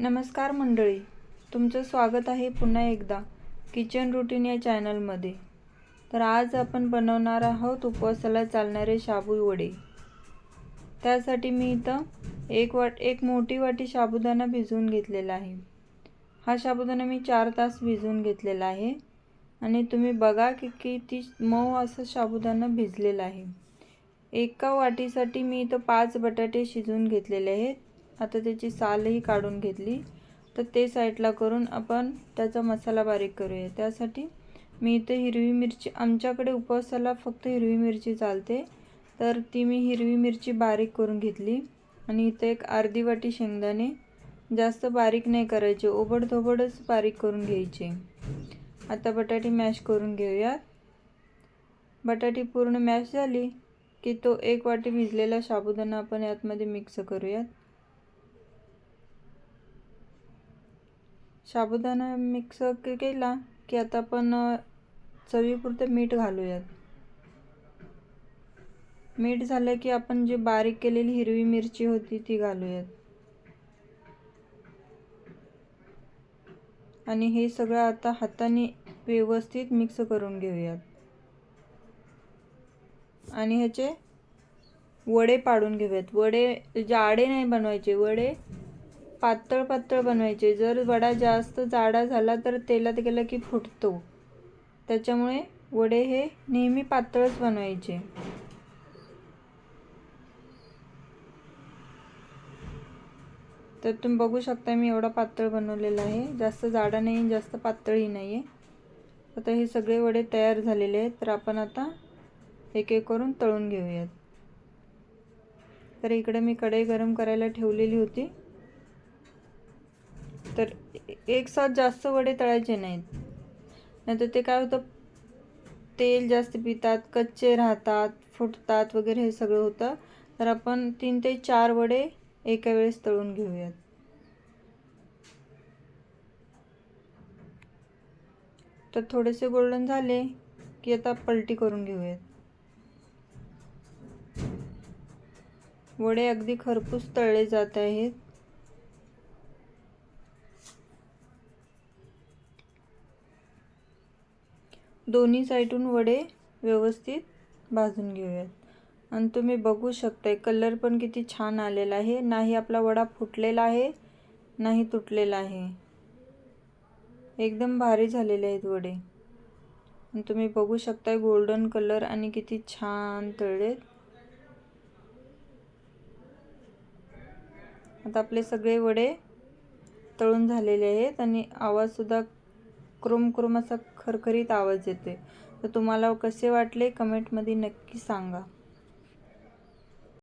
नमस्कार मंडळी तुमचं स्वागत आहे पुन्हा एकदा किचन रुटीन या चॅनलमध्ये. तर आज आपण बनवणार आहोत उपवासाला चालणारे शाबू वडे. त्यासाठी मी इथं एक वाट एक मोठी वाटी साबुदाणा भिजवून घेतलेला आहे. हा साबुदाणा मी चार तास भिजवून घेतलेला आहे. आणि तुम्ही बघा की किती मऊ असं साबुदाणा भिजलेला आहे. एका वाटीसाठी मी इथं पाच बटाटे शिजवून घेतलेले आहेत. आता त्याची सालही काढून घेतली. तर ते साईडला करून आपण त्याचा मसाला बारीक करूया. त्यासाठी मी इथे हिरवी मिरची आमच्याकडे उपवासाला फक्त हिरवी मिरची चालते. तर ती मी हिरवी मिरची बारीक करून घेतली. आणि इथे एक अर्धी वाटी शेंगदाणे जास्त बारीक नाही करायचे ओबडधोबडच बारीक करून घ्यायचे. आता बटाटे मॅश करून घेऊयात. बटाटी पूर्ण मॅश झाली की तो एक वाटी भिजलेला साबुदाणा आपण यातमध्ये मिक्स करूयात. साबुदाणा मिक्स केला की आता आपण चवीपुरतं मीठ घालूयात. मीठ झालं की आपण जी बारीक केलेली हिरवी मिरची होती ती घालूयात. आणि हे सगळं आता हाताने व्यवस्थित मिक्स करून घेऊयात. आणि ह्याचे वडे पाडून घेऊयात. वडे जाडे नाही बनवायचे वडे पातळ पातळ बनवायचे. जर वडा जास्त जाडा झाला तर तेलात गेला की फुटतो. त्याच्यामुळे वडे हे नेहमी पातळच बनवायचे. तर तुम्ही बघू शकता मी एवढा पातळ बनवलेला आहे. जास्त जाडा नाही जास्त पातळही नाही आहे आता हे सगळे वडे तयार झालेले आहेत. तर आपण आता एक एक करून तळून घेऊयात. तर इकडे मी कढई गरम करायला ठेवलेली होती. तर एक साथ जास्त वडे तळायचे नाहीत. नाहीतर ते काय होतं तेल जास्त पितात कच्चे राहतात फुटतात वगैरे हे सगळं होतं. तर आपण तीन ते चार वडे एका वेळेस तळून घेऊयात. तर थोडेसे गोल्डन झाले की आता पलटी करून घेऊयात. वडे अगदी खरपूस तळले जात आहेत. दोन्ही साईडून वडे व्यवस्थित भाजून घेऊयात. आणि तुम्ही बघू शकताय कलर पण किती छान आलेला आहे. नाही आपला वडा फुटलेला आहे नाही तुटलेला आहे. एकदम भारी झालेले आहेत वडे. आणि तुम्ही बघू शकताय गोल्डन कलर आणि किती छान तळलेत. आता आपले सगळे वडे तळून झालेले आहेत आणि आवाजसुद्धा क्रोम क्रोम असा खरखरीत आवाज येते तर तुम्हाला कसे वाटले? कमेंटमध्ये नक्की सांगा.